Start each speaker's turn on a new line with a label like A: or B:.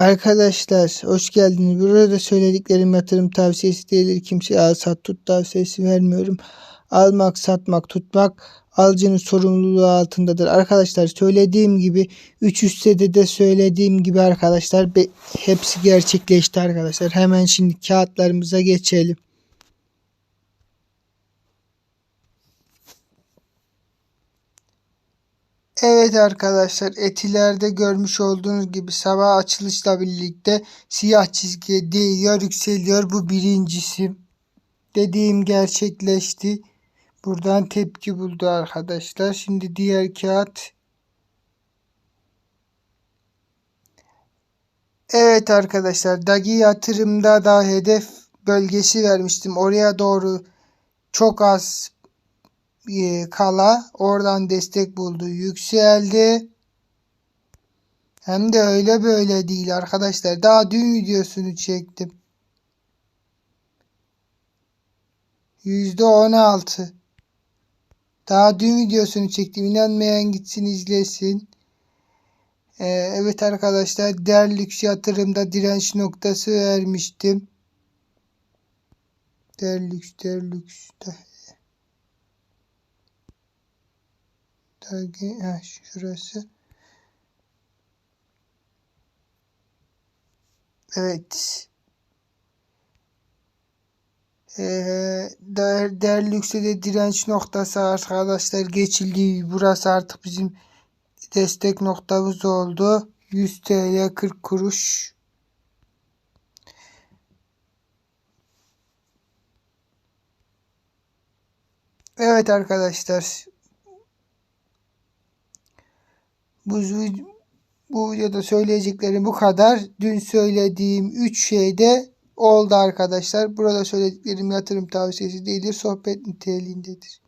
A: Arkadaşlar hoş geldiniz. Burada söylediklerim yatırım tavsiyesi değildir. Kimseye al sat tut tavsiyesi vermiyorum. Almak, satmak, tutmak alıcının sorumluluğu altındadır. Arkadaşlar söylediğim gibi 3 üstte de söylediğim gibi arkadaşlar hepsi gerçekleşti arkadaşlar. Hemen şimdi kağıtlarımıza geçelim. Evet arkadaşlar etilerde görmüş olduğunuz gibi sabah açılışla birlikte siyah çizgiye değiyor yükseliyor. Bu birincisi. Dediğim gerçekleşti. Buradan tepki buldu arkadaşlar. Şimdi diğer kağıt. Evet arkadaşlar Dagi yatırımda da hedef bölgesi vermiştim. Oraya doğru çok az kala oradan destek buldu. Yükseldi. Hem de öyle böyle değil arkadaşlar. Daha dün videosunu çektim. Yüzde on altı. Daha dün videosunu çektim. İnanmayan gitsin izlesin. Ee, evet arkadaşlar Derlüks yatırımda direnç noktası vermiştim. Derlüks, Derlüks. Dergi, ha, şurası. Evet. Ee, der, Derlüks'e de direnç noktası arkadaşlar geçildi. Burası artık bizim destek noktamız oldu. 100 TL 40 kuruş. Evet arkadaşlar. Bu, bu videoda söyleyeceklerim bu kadar. Dün söylediğim 3 şeyde oldu arkadaşlar. Burada söylediklerim yatırım tavsiyesi değildir. Sohbet niteliğindedir.